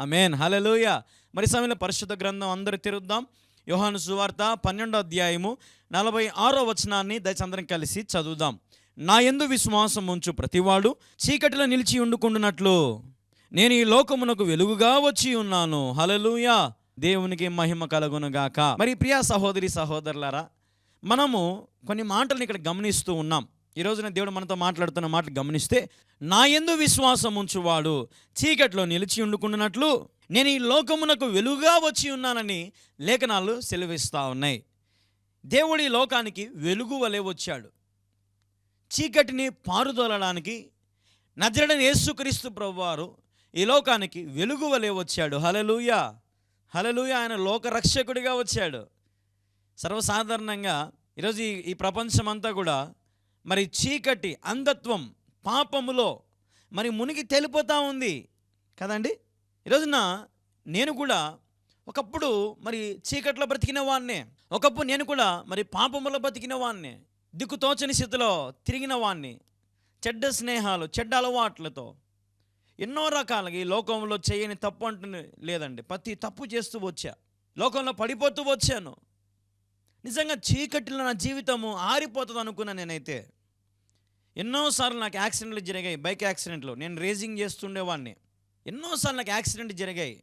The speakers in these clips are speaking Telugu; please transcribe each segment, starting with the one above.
ఆమెన్. హలలోయ మరి సమయంలో పరిశుద్ధ గ్రంథం అందరూ తిరుగుద్దాం యోహాను సువార్త పన్నెండో అధ్యాయము నలభై ఆరో వచనాన్ని దయచందరం కలిసి చదువుదాం. నా ఎందు విశ్వాసం ఉంచు ప్రతివాడు చీకటిలో నిలిచి ఉండుకుంటున్నట్లు నేను ఈ లోకమునకు వెలుగుగా వచ్చి ఉన్నాను. హలలుయ దేవునికి మహిమ కలుగునుగాక. మరి ప్రియా సహోదరి సహోదరులారా మనము కొన్ని మాటలను ఇక్కడ గమనిస్తూ ఉన్నాం. ఈ రోజున దేవుడు మనతో మాట్లాడుతున్న మాటలు గమనిస్తే నా ఎందు విశ్వాసం ఉంచువాడు చీకట్లో నిలిచి ఉండుకుంటున్నట్లు నేను ఈ లోకమునకు వెలుగుగా వచ్చి ఉన్నానని లేఖనాలు సెలవిస్తూ ఉన్నాయి. దేవుడి లోకానికి వెలుగు వలె వచ్చాడు. చీకటిని పారుదోలడానికి నజరడని యేసుక్రీస్తు ప్రభువారు ఈ లోకానికి వెలుగు వలె వచ్చాడు. హలలుయ హలలుయ ఆయన లోకరక్షకుడిగా వచ్చాడు. సర్వసాధారణంగా ఈరోజు ఈ ప్రపంచమంతా కూడా మరి చీకటి అంధత్వం పాపములో మరి మునిగి తేలిపోతూ ఉంది కదండి? ఈరోజున నేను కూడా ఒకప్పుడు మరి చీకట్లో బ్రతికిన వాడినే ఒకప్పుడు నేను కూడా మరి పాపములో బ్రతికిన వాడిని దిక్కుతోచని స్థితిలో తిరిగిన వాడిని చెడ్డ స్నేహాలు చెడ్డ అలవాట్లతో ఎన్నో రకాలుగా ఈ లోకంలో చేయని తప్పు అంటుంది లేదండి. ప్రతి తప్పు చేస్తూ వచ్చా. లోకంలో పడిపోతూ వచ్చాను. నిజంగా చీకటిలో నా జీవితము ఆరిపోతుంది అనుకున్నా నేనైతే. ఎన్నోసార్లు నాకు యాక్సిడెంట్లు జరిగాయి బైక్ యాక్సిడెంట్లు. నేను రేసింగ్ చేస్తుండేవాడిని. ఎన్నోసార్లు నాకు యాక్సిడెంట్ జరిగాయి.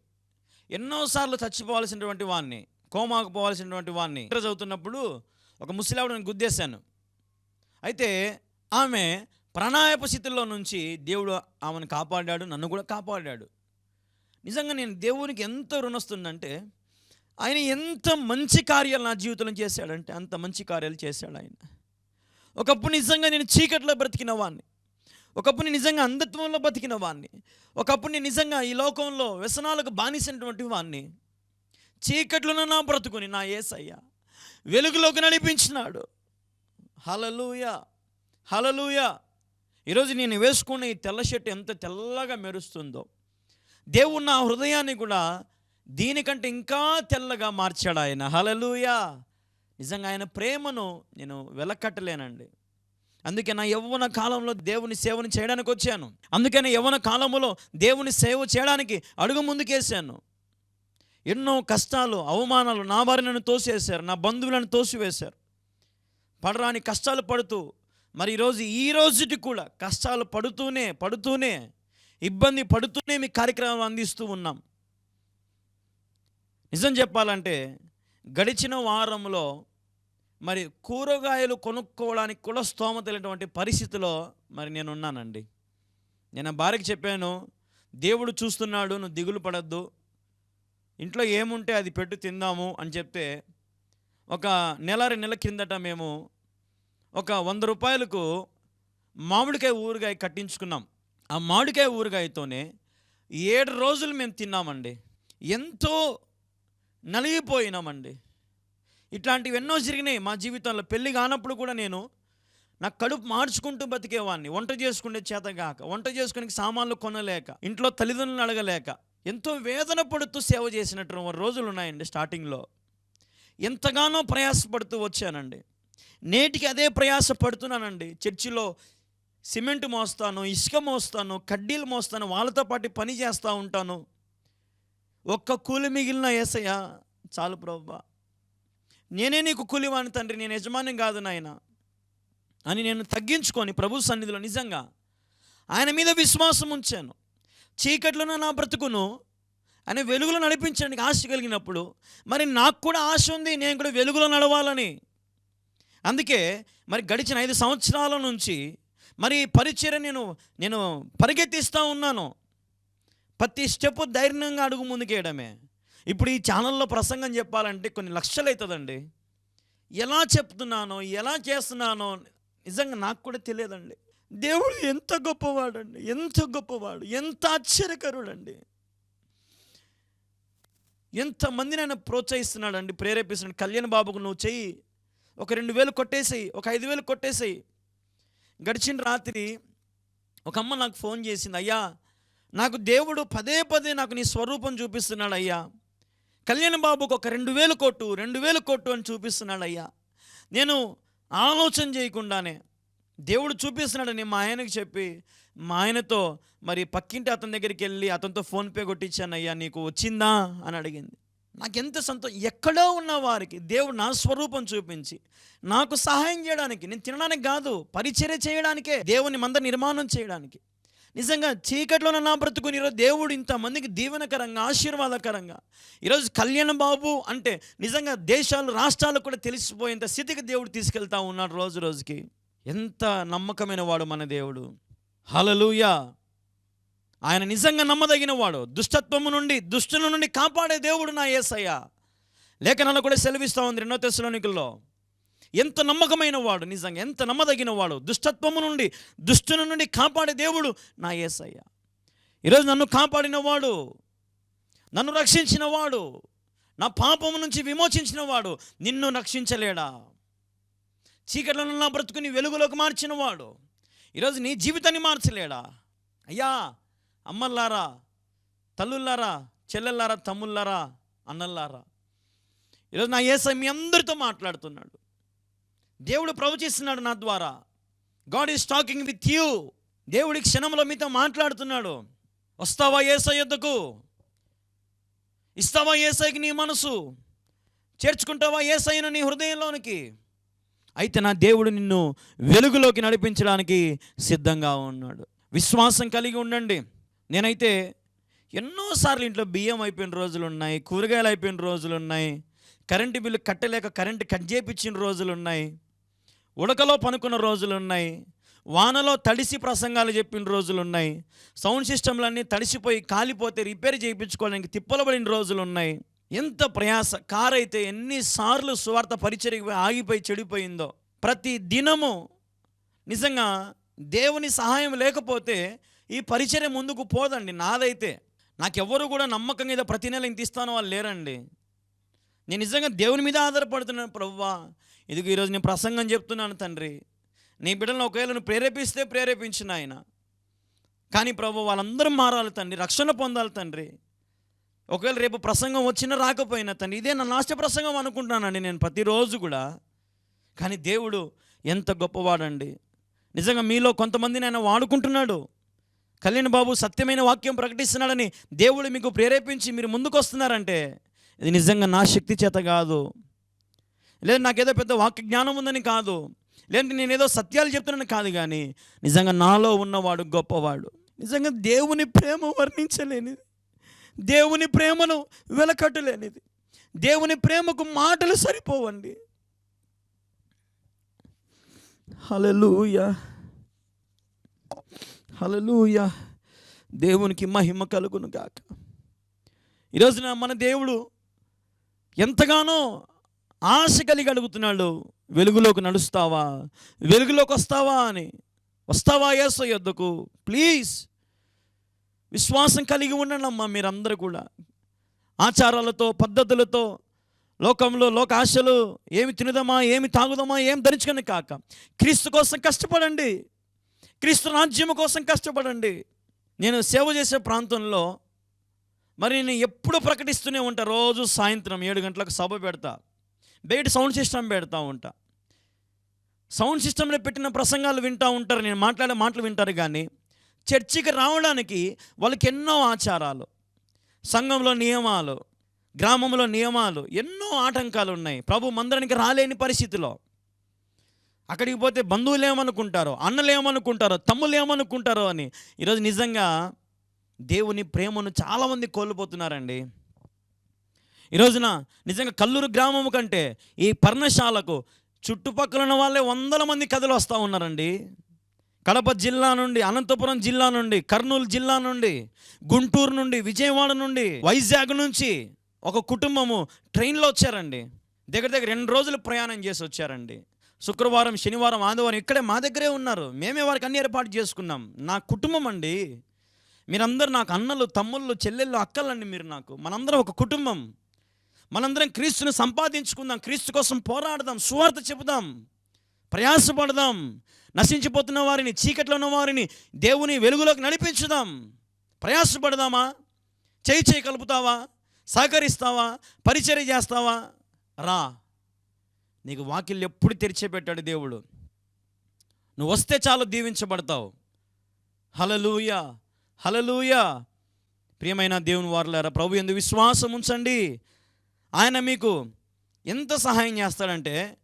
ఎన్నోసార్లు చచ్చిపోవాల్సినటువంటి వాడిని కోమాకు పోవాల్సినటువంటి వాడిని. ఇంటర్ చదువుతున్నప్పుడు ఒక ముసలావిడని గుద్దేశాను. అయితే ఆమె ప్రణాయప స్థితిలో నుంచి దేవుడు ఆమెను కాపాడాడు నన్ను కూడా కాపాడాడు. నిజంగా నేను దేవునికి ఎంత రుణస్తుందంటే ఆయన ఎంత మంచి కార్యాలు నా జీవితంలో చేశాడంటే అంత మంచి కార్యాలు చేశాడు ఆయన. ఒకప్పుడు నిజంగా నేను చీకట్లో బ్రతికిన వాడిని ఒకప్పుడు నేను నిజంగా అంధత్వంలో బతికిన వాడిని ఒకప్పుడు నేను నిజంగా ఈ లోకంలో వ్యసనాలకు బానిసినటువంటి వాడిని చీకట్లోనే నా బ్రతుకుని నా ఏసయ్య. వెలుగులోకి నడిపించినాడు. హలలుయ హలలుయ ఈరోజు నేను వేసుకున్న ఈ తెల్ల షర్ట్ ఎంత తెల్లగా మెరుస్తుందో. దేవుడు నా హృదయాన్ని కూడా దీనికంటే ఇంకా తెల్లగా మార్చాడు ఆయన. హలలుయా నిజంగా ఆయన ప్రేమను నేను వెలకట్టలేనండి. అందుకే నా యవ్వన కాలంలో దేవుని సేవను చేయడానికి వచ్చాను. అందుకని యవ్వన కాలంలో దేవుని సేవ చేయడానికి అడుగు ముందుకేసాను ఎన్నో కష్టాలు అవమానాలు నా వారిని నన్ను తోసేశారు నా బంధువులను తోసివేశారు. పడరాని కష్టాలు పడుతూ మరి ఈరోజు ఈ రోజుకి కూడా కష్టాలు పడుతూనే పడుతూనే ఇబ్బంది పడుతూనే మీ కార్యక్రమం అందిస్తూ ఉన్నాం. నిజం చెప్పాలంటే గడిచిన వారంలో మరి కూరగాయలు కొనుక్కోవడానికి కూడా స్తోమత లేనటువంటి పరిస్థితిలో మరి నేను ఉన్నానండి నేను భార్యకి చెప్పాను దేవుడు చూస్తున్నాడు నువ్వు దిగులు పడద్దు. ఇంట్లో ఏముంటే అది పెట్టు తిందాము అని చెప్తే ఒక నెల రెండు నెలల కిందట మేము ఒక వంద రూపాయలకు మామిడికాయ ఊరగాయ కట్టించుకున్నాం. ఆ మామిడికాయ ఊరగాయతోనే ఏడు రోజులు మేము తిన్నామండి. ఎంతో నలిగిపోయినామండి. ఇట్లాంటివి ఎన్నో జరిగినాయి. మా జీవితంలో పెళ్ళి కానప్పుడు కూడా నేను నా కడుపు మార్చుకుంటూ బతికేవాడిని వంట చేసుకునే చేతగాక వంట చేసుకునే సామాన్లు కొనలేక ఇంట్లో తల్లిదండ్రులను అడగలేక ఎంతో వేదన పడుతూ సేవ చేసినట్టు రోజులు ఉన్నాయండి స్టార్టింగ్లో. ఎంతగానో ప్రయాసపడుతూ వచ్చానండి. నేటికి అదే ప్రయాస పడుతున్నానండి. చర్చిలో సిమెంట్ మోస్తాను ఇసుక మోస్తాను కడ్డీలు మోస్తాను వాళ్ళతో పాటు పని చేస్తూ ఉంటాను. ఒక్క కూలి మిగిలిన ఏసయ్య చాలు ప్రభా. నేనే నీకు కూలివాని తండ్రి నేను యజమాని కాదు నాయన అని నేను తగ్గించుకొని ప్రభు సన్నిధిలో నిజంగా ఆయన మీద విశ్వాసం ఉంచాను. చీకట్లోనే నా బ్రతుకును ఆయన వెలుగులో నడిపించడానికి ఆశ కలిగినప్పుడు మరి నాకు కూడా ఆశ ఉంది నేను కూడా వెలుగులో నడవాలని. అందుకే మరి గడిచిన ఐదు సంవత్సరాల నుంచి మరి పరిచయం నేను నేను పరిగెత్తిస్తూ ఉన్నాను. ప్రతి స్టెప్ ధైర్యంగా అడుగు ముందుకేయడమే. ఇప్పుడు ఈ ఛానల్లో ప్రసంగం చెప్పాలంటే కొన్ని లక్షలు అవుతుందండి ఎలా చెప్తున్నానో ఎలా చేస్తున్నానో నిజంగా నాకు కూడా తెలియదండి. దేవుడు ఎంత గొప్పవాడండి ఎంత గొప్పవాడు ఎంత ఆశ్చర్యకరుడండి. ఎంతమందిని ఆయన ప్రోత్సహిస్తున్నాడండి ప్రేరేపిస్తున్నాడు. కళ్యాణ్ బాబుకు నువ్వు చెయ్యి. ఒక రెండు వేలు కొట్టేసేయి ఒక ఐదు వేలు కొట్టేసేయి. గడిచిన రాత్రి ఒక అమ్మ నాకు ఫోన్ చేసింది అయ్యా నాకు దేవుడు పదే పదే నాకు నీ స్వరూపం చూపిస్తున్నాడు అయ్యా కళ్యాణ బాబుకు ఒక రెండు వేలు కొట్టు రెండు వేలు కొట్టు అని చూపిస్తున్నాడు అయ్యా నేను ఆలోచన చేయకుండానే దేవుడు చూపిస్తున్నాడని మా ఆయనకి చెప్పి మా ఆయనతో మరి పక్కింటి అతని దగ్గరికి వెళ్ళి అతనితో ఫోన్పే కొట్టించానయ్యా నీకు వచ్చిందా అని అడిగింది. నాకెంత సంతో ఎక్కడో ఉన్న వారికి దేవుడు నా స్వరూపం చూపించి నాకు సహాయం చేయడానికి నేను తినడానికి కాదు పరిచర్య చేయడానికే దేవుని మంద నిర్మాణం చేయడానికి నిజంగా చీకట్లోనే నా బ్రతుకుని ఈరోజు దేవుడు ఇంతమందికి దీవెనకరంగా ఆశీర్వాదకరంగా. ఈరోజు కళ్యాణ బాబు అంటే నిజంగా దేశాలు రాష్ట్రాలు కూడా తెలిసిపోయేంత స్థితికి దేవుడు తీసుకెళ్తా ఉన్నాడు రోజు రోజుకి. ఎంత నమ్మకమైన వాడు మన దేవుడు. హలలుయా ఆయన నిజంగా నమ్మదగిన వాడు. దుష్టత్వము నుండి దుష్టుల నుండి కాపాడే దేవుడు నా యేసయ్య లేఖనాలు కూడా సెలవిస్తూ ఉంది రెండో తెశలోనికల్లో ఎంత నమ్మకమైన వాడు నిజంగా ఎంత నమ్మదగిన వాడు. దుష్టత్వము నుండి దుష్టుని నుండి కాపాడే దేవుడు నా ఏసయ్య. ఈరోజు నన్ను కాపాడిన వాడు నన్ను రక్షించిన వాడు నా పాపము నుంచి విమోచించిన వాడు నిన్ను రక్షించలేడా? చీకట్లను నా బ్రతుకుని వెలుగులోకి మార్చిన వాడు ఈరోజు నీ జీవితాన్ని మార్చలేడా? అయ్యా అమ్మల్లారా తల్లుల్లారా చెల్లెల్లారా తమ్ముళ్ళారా అన్నల్లారా ఈరోజు నా ఏసై మీ అందరితో మాట్లాడుతున్నాడు. దేవుడు ప్రవచిస్తున్నాడు నా ద్వారా. God is talking with you దేవుడి క్షణంలో మీతో మాట్లాడుతున్నాడు. వస్తావా ఏసై యొద్దకు? ఇస్తావా ఏసైకి నీ మనసు? చేర్చుకుంటావా ఏసైను నీ హృదయంలోనికి? అయితే నా దేవుడు నిన్ను వెలుగులోకి నడిపించడానికి సిద్ధంగా ఉన్నాడు. విశ్వాసం కలిగి ఉండండి. నేనైతే ఎన్నోసార్లు ఇంట్లో బియ్యం అయిపోయిన రోజులు ఉన్నాయి కూరగాయలు అయిపోయిన రోజులు ఉన్నాయి కరెంటు బిల్లు కట్టలేక కరెంటు కట్ చేయించిన రోజులు ఉన్నాయి. ఉడకలో పనుకున్న రోజులు ఉన్నాయి వానలో తడిసి ప్రసంగాలు చెప్పిన రోజులు ఉన్నాయి సౌండ్ సిస్టమ్లన్నీ తడిసిపోయి కాలిపోతే రిపేర్ చేయించుకోవడానికి తిప్పలబడిన రోజులు ఉన్నాయి ఎంత ప్రయాస కార్ అయితే ఎన్నిసార్లు సువార్త పరిచర్కి ఆగిపోయి చెడిపోయిందో. ప్రతి దినము నిజంగా దేవుని సహాయం లేకపోతే ఈ పరిచర్య ముందుకు పోదండి నాదైతే. నాకెవ్వరు కూడా నమ్మకంగా ఏదో ప్రతి నెల ఇంత ఇస్తాను వాళ్ళు లేరండి. నేను నిజంగా దేవుని మీద ఆధారపడుతున్నాను ప్రభువా ఇదిగో ఈరోజు నేను ప్రసంగం చెప్తున్నాను తండ్రి. నీ బిడ్డలను ఒకవేళ నువ్వు ప్రేరేపిస్తే ప్రేరేపించిన ఆయన కానీ ప్రభు వాళ్ళందరూ మారాలి తండ్రి రక్షణ పొందాలి తండ్రి. ఒకవేళ రేపు ప్రసంగం వచ్చినా రాకపోయినా తండ్రి ఇదే నా లాస్ట్ ప్రసంగం అనుకుంటున్నానండి నేను ప్రతిరోజు కూడా. కానీ దేవుడు ఎంత గొప్పవాడండి. నిజంగా మీలో కొంతమందిని ఆయన వాడుకుంటున్నాడు. కళ్యాణ్ బాబు సత్యమైన వాక్యం ప్రకటిస్తున్నాడని దేవుడు మీకు ప్రేరేపించి మీరు ముందుకు వస్తున్నారంటే ఇది నిజంగా నా శక్తి చేత కాదు. లేదు నాకేదో పెద్ద వాక్య జ్ఞానం ఉందని కాదు. లేదంటే నేనేదో సత్యాలు చెప్తున్నాను కాదు కానీ నిజంగా నాలో ఉన్నవాడు గొప్పవాడు. నిజంగా దేవుని ప్రేమ వర్ణించలేనిది. దేవుని ప్రేమను వెలకట్టలేనిది. దేవుని ప్రేమకు మాటలు సరిపోవండి. హలలుయ హలలుయ దేవునికి మహిమ కలుగును గాక. ఈరోజున మన దేవుడు ఎంతగానో ఆశ కలిగి అడుగుతున్నాడు వెలుగులోకి నడుస్తావా? వెలుగులోకి వస్తావా అని. వస్తావా ఏసో యొద్దకు? ప్లీజ్. విశ్వాసం కలిగి ఉండండి అమ్మా మీరందరూ కూడా. ఆచారాలతో పద్ధతులతో లోకంలో లోక ఆశలు ఏమి తినదమా ఏమి తాగుదామా ఏం ధరించుకొని కాక. క్రీస్తు కోసం కష్టపడండి. క్రీస్తు రాజ్యం కోసం కష్టపడండి. నేను సేవ చేసే ప్రాంతంలో మరి నేను ఎప్పుడు ప్రకటిస్తూనే ఉంటా రోజు సాయంత్రం ఏడు గంటలకు సభ పెడతా బయట సౌండ్ సిస్టమ్ పెడతా ఉంటా. సౌండ్ సిస్టంలో పెట్టిన ప్రసంగాలు వింటూ ఉంటారు నేను మాట్లాడే మాటలు వింటారు కానీ చర్చికి రావడానికి వాళ్ళకి ఎన్నో ఆచారాలు సంఘంలో నియమాలు గ్రామంలో నియమాలు ఎన్నో ఆటంకాలు ఉన్నాయి. ప్రభు మందిరానికి రాలేని పరిస్థితిలో. అక్కడికి పోతే బంధువులు ఏమనుకుంటారో అన్నలు ఏమనుకుంటారో తమ్ములు ఏమనుకుంటారో అని ఈరోజు నిజంగా దేవుని ప్రేమను చాలామంది కోల్పోతున్నారండి. ఈ రోజున నిజంగా కల్లూరు గ్రామం కంటే ఈ పర్ణశాలకు చుట్టుపక్కల ఉన్న వాళ్ళే వందల మంది కథలు వస్తూ ఉన్నారండి. కడప జిల్లా నుండి అనంతపురం జిల్లా నుండి కర్నూలు జిల్లా నుండి గుంటూరు నుండి విజయవాడ నుండి వైజాగ్ నుంచి ఒక కుటుంబము ట్రైన్లో వచ్చారండి. దగ్గర దగ్గర రెండు రోజులు ప్రయాణం చేసి వచ్చారండి. శుక్రవారం శనివారం ఆదివారం ఇక్కడే మా దగ్గరే ఉన్నారు. మేమే వారికి అన్ని ఏర్పాటు చేసుకున్నాం. నా కుటుంబం అండి మీరందరూ నాకు అన్నలు తమ్ముళ్ళు చెల్లెళ్ళు అక్కలండి మీరు నాకు. మనందరం ఒక కుటుంబం. మనందరం క్రీస్తుని సంపాదించుకుందాం క్రీస్తు కోసం పోరాడదాం సువార్త చెబుదాం ప్రయాసపడదాం నశించిపోతున్న వారిని చీకట్లో ఉన్న వారిని దేవుని వెలుగులోకి నడిపించుదాం. ప్రయాసపడదామా? చేయి చేయి కలుపుతావా? సహకరిస్తావా? పరిచర్య చేస్తావా? రా. నీకు వాకిళ్ళు ఎప్పుడు తెరిచే పెట్టాడు దేవుడు. నువ్వు వస్తే చాలు దీవించబడతావు. హలలుయా హలలుయ ప్రియమైన దేవుని వారులారా ప్రభు ఎందు విశ్వాసం ఉంచండి. ఆయన మీకు ఎంత సహాయం చేస్తాడంటే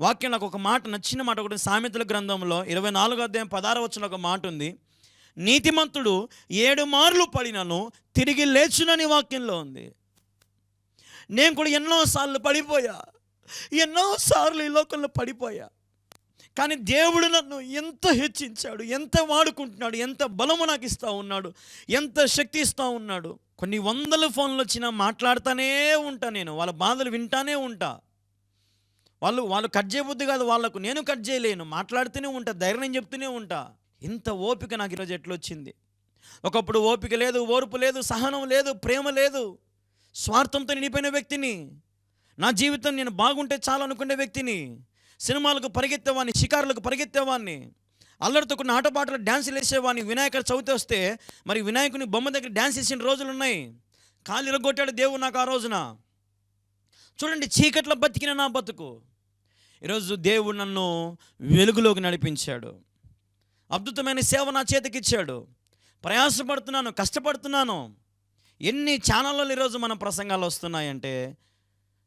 వాక్యం నాకు ఒక మాట నచ్చిన మాట ఒకటి సామెతల గ్రంథంలో ఇరవై నాలుగో అధ్యాయం పదార వచ్చిన ఒక మాట ఉంది. నీతిమంతుడు ఏడు మార్లు పడినను తిరిగి లేచునని వాక్యంలో ఉంది. నేను కూడా ఎన్నోసార్లు పడిపోయా. ఎన్నోసార్లు ఈ లోకంలో పడిపోయా. కానీ దేవుడు నన్ను ఎంత హెచ్చించాడు ఎంత వాడుకుంటున్నాడు ఎంత బలము నాకు ఇస్తూ ఉన్నాడు ఎంత శక్తి ఇస్తూ ఉన్నాడు. కొన్ని వందల ఫోన్లు వచ్చినా మాట్లాడుతూనే ఉంటా నేను వాళ్ళ బాధలు వింటానే ఉంటా. వాళ్ళు వాళ్ళు కట్ చేయబుద్ది కాదు వాళ్ళకు నేను కట్ చేయలేను మాట్లాడుతూనే ఉంటా ధైర్యం చెప్తూనే ఉంటా. ఇంత ఓపిక నాకు ఈరోజు ఎట్లొచ్చింది? ఒకప్పుడు ఓపిక లేదు ఓర్పు లేదు సహనం లేదు ప్రేమ లేదు. స్వార్థంతో నిండిపోయిన వ్యక్తిని నా జీవితం నేను బాగుంటే చాలనుకునే వ్యక్తిని సినిమాలకు పరిగెత్తేవాడిని షికారులకు పరిగెత్తేవాడిని అల్లరితో కొన్ని ఆటపాటలు డ్యాన్సులు వేసేవాడిని వినాయక చవితి వస్తే మరి వినాయకుని బొమ్మ దగ్గర డ్యాన్స్ వేసిన రోజులు ఉన్నాయి. కాలు ఇరగొట్టాడు దేవుడు నాకు ఆ రోజున. చూడండి చీకట్లో బతికిన నా బతుకు. ఈరోజు దేవుడు నన్ను వెలుగులోకి నడిపించాడు. అద్భుతమైన సేవ నా చేతికిచ్చాడు ప్రయాసపడుతున్నాను కష్టపడుతున్నాను. ఎన్ని ఛానళ్ళలో ఈరోజు మన ప్రసంగాలు వస్తున్నాయంటే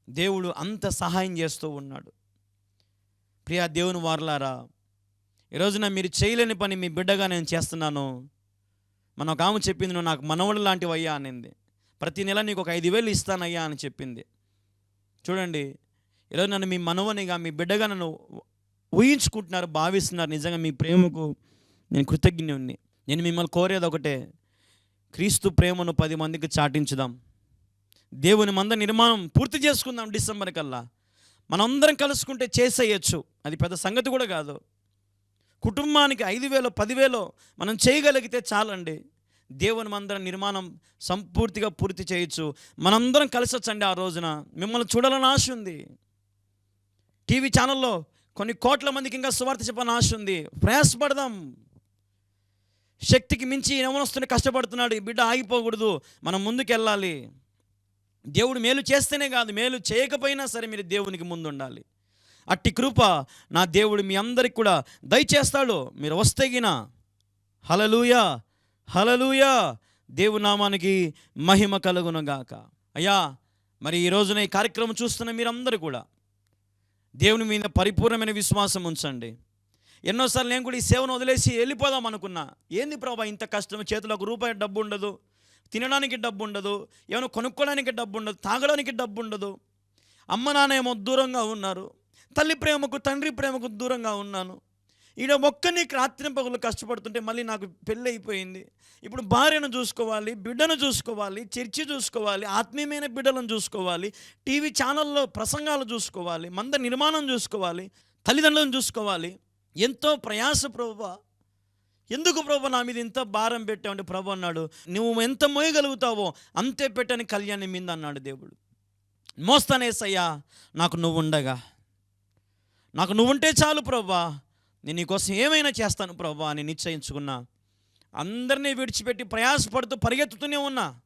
దేవుడు అంత సహాయం చేస్తూ ఉన్నాడు. ప్రియా దేవుని వారలారా ఈరోజున మీరు చేయలేని పని మీ బిడ్డగా నేను చేస్తున్నాను. మన ఒక ఆమె చెప్పింది నువ్వు నాకు మనవడు లాంటివి అయ్యా అనింది. ప్రతి నెల నీకు ఒక ఐదు వేలు ఇస్తానయ్యా అని చెప్పింది. చూడండి ఈరోజు నన్ను మీ మనవనిగా మీ బిడ్డగా నన్ను ఊహించుకుంటున్నారు భావిస్తున్నారు. నిజంగా మీ ప్రేమకు నేను కృతజ్ఞుణ్ణి. నేను మిమ్మల్ని కోరేది ఒకటే క్రీస్తు ప్రేమను పది మందికి చాటించుదాం. దేవుని మంద నిర్మాణం పూర్తి చేసుకుందాం డిసెంబర్ కల్లా. మనందరం కలుసుకుంటే చేసేయచ్చు. అది పెద్ద సంగతి కూడా కాదు. కుటుంబానికి ఐదు వేలు పదివేలో మనం చేయగలిగితే చాలండి. దేవుని మందరం నిర్మాణం సంపూర్తిగా పూర్తి చేయొచ్చు మనందరం కలిసొచ్చండి ఆ రోజున. మిమ్మల్ని చూడాలని ఆశ ఉంది. టీవీ ఛానల్లో కొన్ని కోట్ల మందికి ఇంకా సువార్త చెప్పని ఆశ ఉంది. ప్రయాసపడదాం. శక్తికి మించి యవనస్తుని కష్టపడుతున్నాడు. ఈ బిడ్డ ఆగిపోకూడదు. మనం ముందుకెళ్ళాలి. దేవుడు మేలు చేస్తేనే కాదు మేలు చేయకపోయినా సరే మీరు దేవునికి ముందు ఉండాలి అట్టి కృప నా దేవుడు మీ అందరికి కూడా దయచేస్తాడు. మీరు వస్తే గిన. హలలుయా హలలుయా దేవు నామానికి మహిమ కలుగునుగాక అయ్యా మరి ఈ రోజున ఈ కార్యక్రమం చూస్తున్న మీరందరూ కూడా దేవుని మీద పరిపూర్ణమైన విశ్వాసం ఉంచండి. ఎన్నోసార్లు నేను కూడా ఈ సేవను వదిలేసి వెళ్ళిపోదాం అనుకున్నా. ఏంది ప్రభా ఇంత కష్టం? చేతిలో ఒక రూపాయి డబ్బు ఉండదు. తినడానికి డబ్బు ఉండదు ఏమైనా కొనుక్కోవడానికి డబ్బు ఉండదు తాగడానికి డబ్బు ఉండదు అమ్మ నాన్న ఏమో దూరంగా ఉన్నారు. తల్లి ప్రేమకు తండ్రి ప్రేమకు దూరంగా ఉన్నాను. ఈడ ఒక్కని రాత్రి పగులు కష్టపడుతుంటే మళ్ళీ నాకు పెళ్ళి అయిపోయింది ఇప్పుడు భార్యను చూసుకోవాలి బిడ్డను చూసుకోవాలి చర్చి చూసుకోవాలి ఆత్మీయమైన బిడ్డలను చూసుకోవాలి టీవీ ఛానల్లో ప్రసంగాలు చూసుకోవాలి మంద నిర్మాణం చూసుకోవాలి తల్లిదండ్రులను చూసుకోవాలి. ఎంతో ప్రయాస ప్రభు. ఎందుకు ప్రభు నా మీద ఇంత భారం పెట్టావంటే ప్రభు అన్నాడు నువ్వు ఎంత మోయగలుగుతావో అంతే పెట్టని కళ్యాణి మీద అన్నాడు దేవుడు. మోస్తానేసయ్యా నాకు నువ్వు ఉండగా. నాకు నువ్వుంటే చాలు ప్రభా. నేను నీకోసం ఏమైనా చేస్తాను ప్రభా అని నిశ్చయించుకున్నా. అందరినీ విడిచిపెట్టి ప్రయాసపడుతూ పరిగెత్తుతూనే ఉన్నా.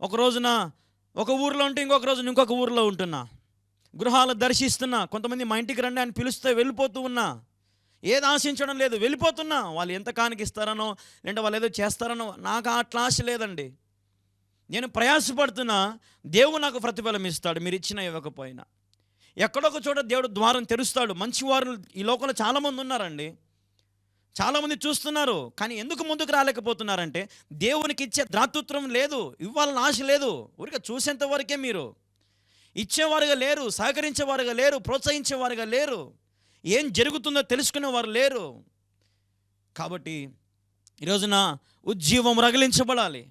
ఒక రోజున ఒక ఊరిలో ఉంటే ఇంకొక రోజున ఇంకొక ఊరిలో ఉంటున్నా. గృహాలు దర్శిస్తున్నా. కొంతమంది మా ఇంటికి రండి అని పిలిస్తే వెళ్ళిపోతూ ఉన్నా. ఏది ఆశించడం లేదు. వెళ్ళిపోతున్నా. వాళ్ళు ఎంత కానికి ఇస్తారనో లేదంటే వాళ్ళు ఏదో చేస్తారనో నాకు అట్లా ఆశ లేదండి. నేను ప్రయాసపడుతున్నా దేవుడు నాకు ప్రతిఫలం ఇస్తాడు మీరు ఇచ్చినా ఇవ్వకపోయినా. ఎక్కడొక చోట దేవుడు ద్వారం తెరుస్తాడు. మంచివారు ఈ లోకంలో చాలామంది ఉన్నారండి. చాలామంది చూస్తున్నారు కానీ ఎందుకు ముందుకు రాలేకపోతున్నారంటే దేవునికి ఇచ్చే ద్రాతృత్వం లేదు ఇవ్వాలని ఆశ లేదు. ఊరిక చూసేంత వరకే మీరు. ఇచ్చేవారుగా లేరు సహకరించేవారుగా లేరు ప్రోత్సహించేవారుగా లేరు. ఏం జరుగుతుందో తెలుసుకునే వారు లేరు. కాబట్టి ఈరోజున ఉజ్జీవం రగిలించబడాలి.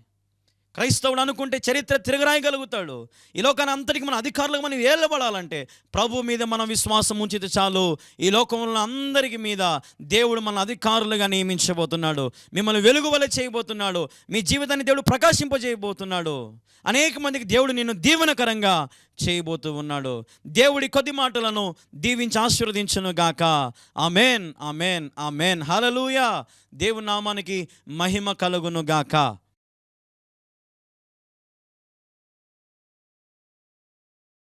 క్రైస్తవుడు అనుకుంటే చరిత్ర తిరగరాయగలుగుతాడు. ఈ లోకాన్ని అంతటికి మన అధికారులకు మనం ఏళ్ళబడాలంటే ప్రభు మీద మన విశ్వాసం ఉంచితే చాలు. ఈ లోకంలో అందరికి మీద దేవుడు మన అధికారులుగా నియమించబోతున్నాడు. మిమ్మల్ని వెలుగువల చేయబోతున్నాడు. మీ జీవితాన్ని దేవుడు ప్రకాశింపజేయబోతున్నాడు. అనేక మందికి దేవుడు నిన్ను దీవెనకరంగా చేయబోతూ ఉన్నాడు. దేవుడి కొద్ది మాటలను దీవించి ఆశీర్వదించును గాక. Amen amen amen. హలలుయ దేవుని నామానికి మహిమ కలుగును గాక.